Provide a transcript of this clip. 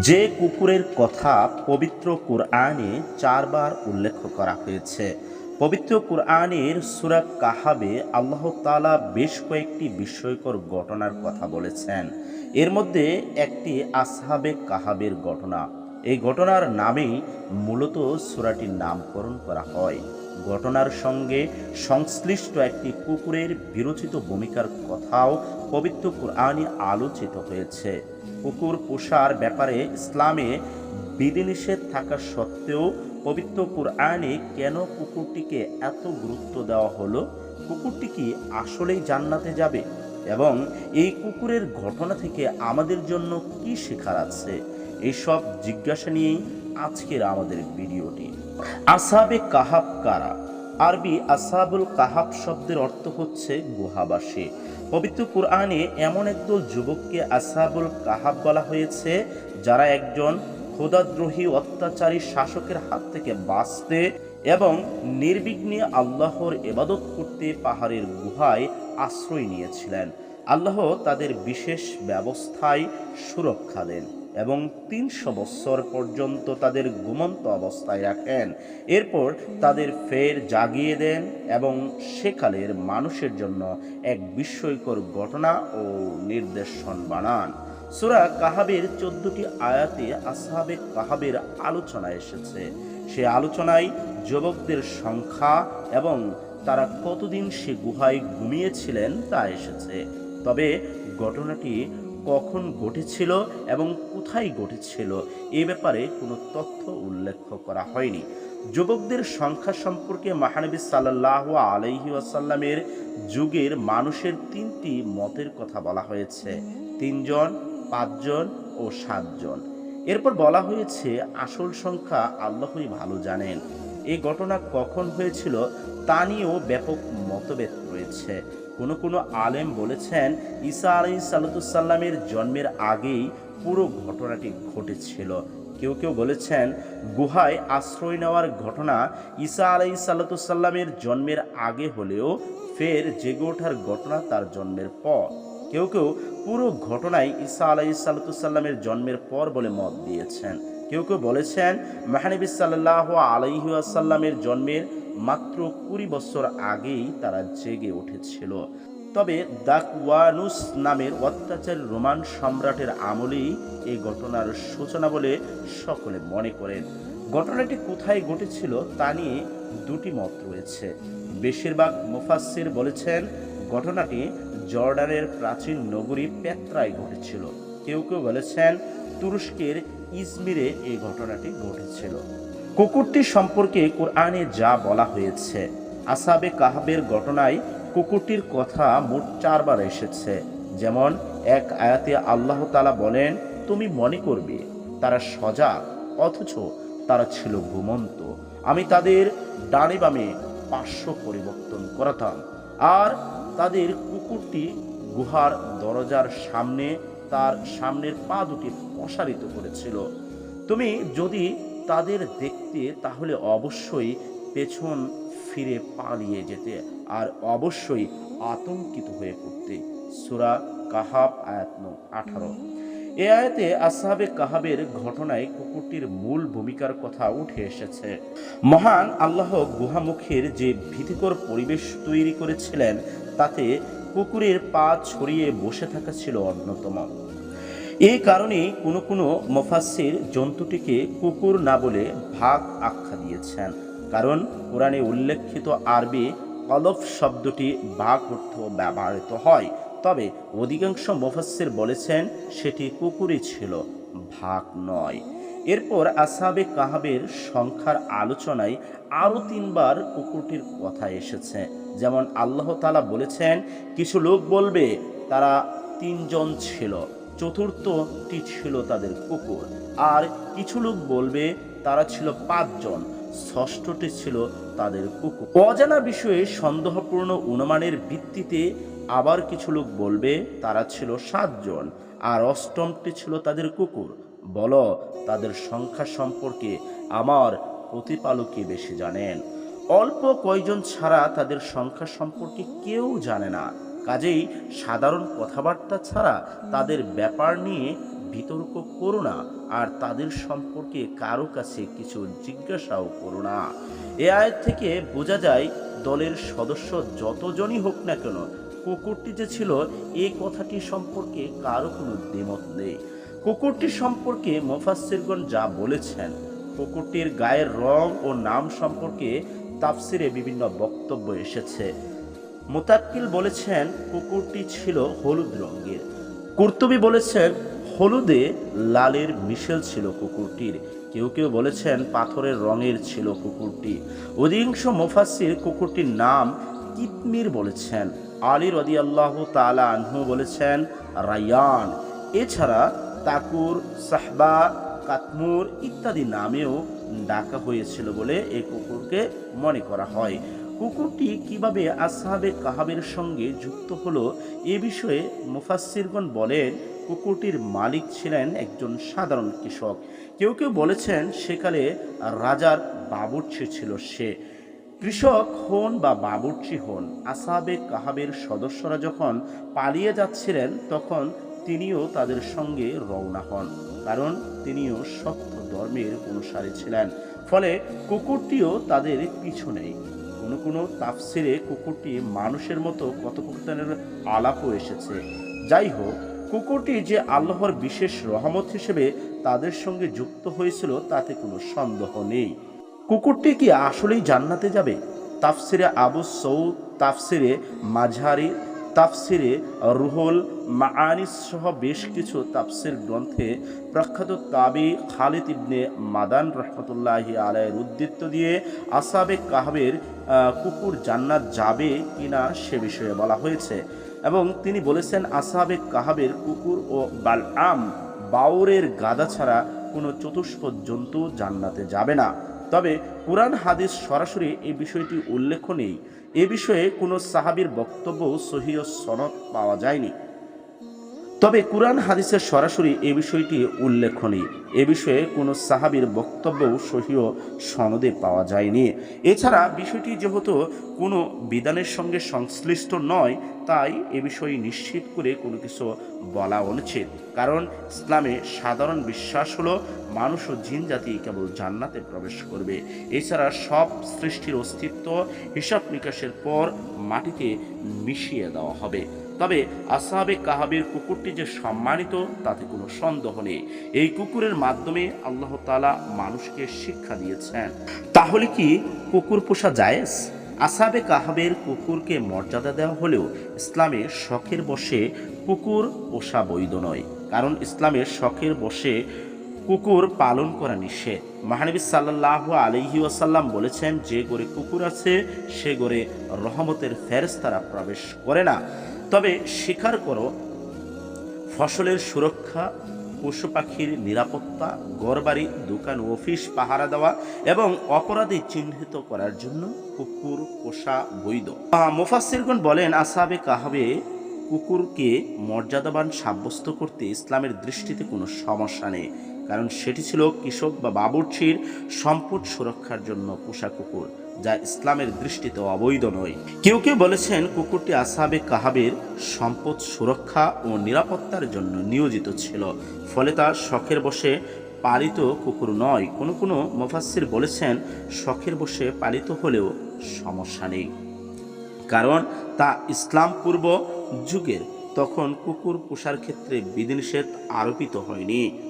যে কুকুরের কথা পবিত্র কোরআনে চারবার উল্লেখ করা হয়েছে। পবিত্র কোরআনের সুরা কাহাবে আল্লাহ তালা বেশ কয়েকটি বিস্ময়কর ঘটনার কথা বলেছেন। এর মধ্যে একটি আসহাবে কাহাবের ঘটনা। এই ঘটনার নামেই মূলত সুরাটির নামকরণ করা হয়। ঘটনার সঙ্গে সংশ্লিষ্ট একটি কুকুরের বিরচিত ভূমিকার কথাও পবিত্র কোরআনে আলোচিত হয়েছে। কুকুর পোষার ব্যাপারে ইসলামে বিধিনিষেধ থাকা সত্ত্বেও পবিত্র কোরআনে কেন কুকুরটিকে এত গুরুত্ব দেওয়া হলো? কুকুরটি কি আসলেই জান্নাতে যাবে? এবং এই কুকুরের ঘটনা থেকে আমাদের জন্য কি শেখার আছে? এইসব জিজ্ঞাসা নিয়েই আজকের আমাদের ভিডিওটি। আসাবে কাহাব কারা? আরবি আসাবুল কাহাব শব্দের অর্থ হচ্ছে গুহাবাসী। পবিত্র কোরআনে এমন একদল যুবককে আসাবুল কাহাব বলা হয়েছে, যারা একজন খোদাদ্রোহী অত্যাচারী শাসকের হাত থেকে বাঁচতে এবং নির্বিঘ্নে আল্লাহর এবাদত করতে পাহাড়ের গুহায় আশ্রয় নিয়েছিলেন। আল্লাহ তাদের বিশেষ ব্যবস্থায় সুরক্ষা দেন। এবং তিনশো বৎসর পর্যন্ত তাদের ঘুমন্ত অবস্থায় রাখেন। এরপর তাদের ফের জাগিয়ে দেন এবং সেকালের মানুষের জন্য এক বিস্ময়কর ঘটনা ও নির্দেশন বানান। সুরা কাহাবের চোদ্দটি আয়াতে আসহাবে কাহাবের আলোচনা এসেছে। সে আলোচনায় যুবকদের সংখ্যা এবং তারা কতদিন সে গুহায় ঘুমিয়েছিলেন তা এসেছে। তবে ঘটনাটি কখন ঘটেছিল এবং কোথায় ঘটেছিল এ ব্যাপারে কোনো তথ্য উল্লেখ করা হয়নি। যুবকদের সংখ্যা সম্পর্কে মহানবী সাল্লাহ আলহি আসাল্লামের যুগের মানুষের তিনটি মতের কথা বলা হয়েছে। তিনজন, পাঁচজন ও সাতজন। এরপর বলা হয়েছে, আসল সংখ্যা আল্লাহই ভালো জানেন। এই ঘটনা কখন হয়েছিল তা নিয়েও ব্যাপক মতভেদ রয়েছে। কোনো কোনো আলেম বলেছেন, ঈসা আলাই সাল্লাতুসাল্লামের জন্মের আগেই পুরো ঘটনাটি ঘটেছিল। কেউ কেউ বলেছেন, গুহায় আশ্রয় নেওয়ার ঘটনা ঈসা আলাই সাল্লাতুসাল্লামের জন্মের আগে হলেও ফের জেগে ওঠার ঘটনা তার জন্মের পর। কেউ কেউ পুরো ঘটনায় ঈসা আলাই সাল্লাতুসাল্লামের জন্মের পর বলে মত দিয়েছেন। কেউ কেউ বলেছেন, মাহানবী সাল্লাহ আলাইহাসাল্লামের জন্মের মাত্র কুড়ি বছর আগেই তারা জেগে উঠেছিল। তবে দাকওয়ানুস নামের অত্যাচারী রোমান সম্রাটের আমলেই এই ঘটনার সূচনা বলে সকলে মনে করেন। ঘটনাটি কোথায় ঘটেছিল তা নিয়ে দুটি মত রয়েছে। বেশিরভাগ মুফাসসির বলেছেন, ঘটনাটি জর্ডানের প্রাচীন নগরী পেত্রায় ঘটেছিল। কেউ কেউ বলেছেন, তুরস্কের ইজমিরে এই ঘটনাটি ঘটেছিল। কুকুরটি সম্পর্কে কোরআনে যা বলা হয়েছে, আসাবে কাহাবের ঘটনায় কুকুরটির কথা মোট চারবার এসেছে। যেমন, এক আয়াতে আল্লাহ তালা বলেন, তুমি মনে করবে, তারা সজাগ, অথচ তারা ছিল ঘুমন্ত। আমি তাদের ডানে বামে পার্শ্ব পরিবর্তন করাতাম, আর তাদের কুকুরটি গুহার দরজার সামনে তার সামনের পা দুটি প্রসারিত করেছিল। তুমি যদি তাদের দেখতে, তাহলে অবশ্যই পেছন ফিরে পালিয়ে যেতে আর অবশ্যই আতঙ্কিত হয়ে পড়তে। সুরা কাহাব, আয়াত আঠারো। এ আয়াতে আসহাবে কাহাবের ঘটনায় কুকুরটির মূল ভূমিকার কথা উঠে এসেছে। মহান আল্লাহ গুহামুখের যে ভীতিকর পরিবেশ তৈরি করেছিলেন, তাতে কুকুরের পা ছড়িয়ে বসে থাকা ছিল অন্যতম। এই কারণে কোনো কোনো মফাসির জন্তুটিকে কুকুর না বলে ভাগ আখ্যা দিয়েছেন। কারণ কোরআনে উল্লেখিত আরবি অলফ শব্দটি বাঘ অর্থ ব্যবহৃত হয়। তবে অধিকাংশ মুফাসসির বলেছেন, সেটি কুকুরই ছিল, ভাগ নয়। এরপর আসাবে কাহাবের সংখ্যার আলোচনায় আরও তিনবার কুকুরটির কথা এসেছে। যেমন আল্লাহ তালা বলেছেন, কিছু লোক বলবে, তারা তিনজন ছিল, চতুর্থটি ছিল তাদের কুকুর। আর কিছু লোক বলবে, তারা ছিল পাঁচজন, ষষ্ঠটি ছিল তাদের কুকুর। অজানা বিষয়ে সন্দেহপূর্ণ অনুমানের ভিত্তিতে আবার কিছু লোক বলবে, তারা ছিল সাতজন, আর অষ্টমটি ছিল তাদের কুকুর। বলো, তাদের সংখ্যা সম্পর্কে আমার প্রতিপালকই বেশি জানেন। অল্প কয়জন ছাড়া তাদের সংখ্যা সম্পর্কে কেউ জানে না। কাজেই সাধারণ কথাবার্তা ছাড়া তাদের ব্যাপার নিয়ে বিতর্ক করো না, আর তাদের সম্পর্কে কারও কাছে কিছু জিজ্ঞাসাও করো না। এ আয়ের থেকে বোঝা যায়, দলের সদস্য যতজনই হোক না কেন, কুকুরটি যে ছিল এই কথাটি সম্পর্কে কারও কোনো দ্বিমত নেই। কুকুরটি সম্পর্কে মোফাসিরগণ যা বলেছেন, কুকুরটির গায়ের রং ও নাম সম্পর্কে তাফসিরে বিভিন্ন বক্তব্য এসেছে। মোতাক্কিল বলেছেন, কুকুরটি ছিল হলুদ রঙের। কুর্তুবি বলেছেন, হলুদে লালের মিশেল ছিল কুকুরটির। কেউ কেউ বলেছেন, পাথরের রঙের ছিল কুকুরটি। অধিকাংশ মোফাসির কুকুরটির নাম কিতমির বলেছেন। আলী রদি আল্লাহ তালা আনহু বলেছেন, রায়ান। এছাড়া তাকুর, সাহবা, কাতমুর ইত্যাদি নামেও ডাকা হয়েছিল বলে এই কুকুরকে মনে করা হয়। কুকুরটি কীভাবে আসহাবে কাহাবের সঙ্গে যুক্ত হলো এ বিষয়ে মুফাসসিরগণ বলেন, কুকুরটির মালিক ছিলেন একজন সাধারণ কৃষক। কেউ কেউ বলেছেন, সেকালে রাজার বাবুর্চি ছিল সে। কৃষক হন বা বাবুর্চি হন আসাবে কাহাবের সদস্যরা যখন পালিয়ে যাচ্ছিলেন, তখন তিনিও তাদের সঙ্গে রওনা হন, কারণ তিনিও সত্য ধর্মের অনুসারী ছিলেন। ফলে কুকুরটিও তাদের পিছু নেই কোনো কোনো তাফসিরে কুকুরটি মানুষের মতো কথোপকথনের আলাপও এসেছে। যাই হোক, কুকুরটি যে আল্লাহর বিশেষ রহমত হিসেবে তাদের সঙ্গে যুক্ত হয়েছিল, তাতে কোনো সন্দেহ নেই। কুকুরটি কি আসলেই জান্নাতে যাবে? তাফসিরে আবু সৌদ, তাফসিরে মাঝারি তাফসিরে রুহুল মাআনিস সহ বেশ কিছু তাফসির গ্রন্থে প্রখ্যাত তাবি খালিদ ইবনে মাদান রহমতুল্লাহি আলাইয়ের উদ্দীপ্ত দিয়ে আসাবে কাহাবের কুকুর জান্নাত যাবে কিনা সে বিষয়ে বলা হয়েছে। এবং তিনি বলেছেন, আসাবে কাহাবের কুকুর ও বাল আম বাউরের গাদা ছাড়া কোনো চতুষ্পদ জন্তু জান্নাতে যাবে না। তবে কুরআন হাদিস সরাসরি এই বিষয়টি উল্লেখ নেই। এ বিষয়ে কোনো সাহাবির বক্তব্য সহিহ সনদ পাওয়া যায়নি। তবে কুরআন হাদিসের সরাসরি এ বিষয়টি উল্লেখ নেই এ বিষয়ে কোনো সাহাবীর বক্তব্যও সহিও সনদে পাওয়া যায়নি। এছাড়া বিষয়টি যেহেতু কোনো বিধানের সঙ্গে সংশ্লিষ্ট নয়, তাই এ বিষয়ে নিশ্চিত করে কোনো কিছু বলা অনুচিত। কারণ ইসলামে সাধারণ বিশ্বাস হলো, মানুষ ও জিন জাতি কেবল জান্নাতে প্রবেশ করবে। এছাড়া সব সৃষ্টির অস্তিত্ব হিসাব নিকাশের পর মাটিতে মিশিয়ে দেওয়া হবে। তবে আসাবে কাহাবের কুকুরটি যে সম্মানিত, তাতে কোনো সন্দেহ নেই। এই কুকুরের মাধ্যমে আল্লাহ তালা মানুষকে শিক্ষা দিয়েছেন। তাহলে কি কুকুর পোষা জায়েজ? আসাবে কাহাবের কুকুরকে মর্যাদা দেওয়া হলেও ইসলামে শখের বসে কুকুর পোষা বৈধ নয়। কারণ ইসলামের শখের বসে কুকুর পালন করা নিষেধ। মহানবী সাল্লাহ আলহি ওয়াসাল্লাম বলেছেন, যে গড়ে কুকুর আছে, সে গড়ে রহমতের ফেরেস্তারা প্রবেশ করে না। তবে স্বীকার করো, ফসলের সুরক্ষা, পশু পাখির নিরাপত্তা গড়বাড়ি দোকান, অফিস, পাহারা দেওয়া এবং অপরাধী চিহ্নিত করার জন্য কুকুর, পোষা, বৈধ। মুফাসিরগণ বলেন, আসাবে কাহাবে কুকুরকে মর্যাদাবান সাব্যস্ত করতে ইসলামের দৃষ্টিতে কোনো সমস্যা নেই, কারণ সেটি ছিল কৃষক বা বাবুর্চির সম্পদ সুরক্ষার জন্য পোষা কুকুর। যা ইসলামের দৃষ্টিতে অবৈধ নয়। কেউ কেউ বলেছেন কুকুরটি আসাবে কাহাবের সম্পদ সুরক্ষা ও নিরাপত্তার জন্য নিয়োজিত ছিল। ফলে তা শখের বসে পালিত কুকুর নয়। কোনো কোনো মুফাসসির বলেছেন শখের বসে পালিত হলেও সমস্যা নেই। কারণ তা ইসলাম পূর্ব যুগের। তখন কুকুর পোষার ক্ষেত্রে বিধিনিষেধ আরোপিত হয়নি।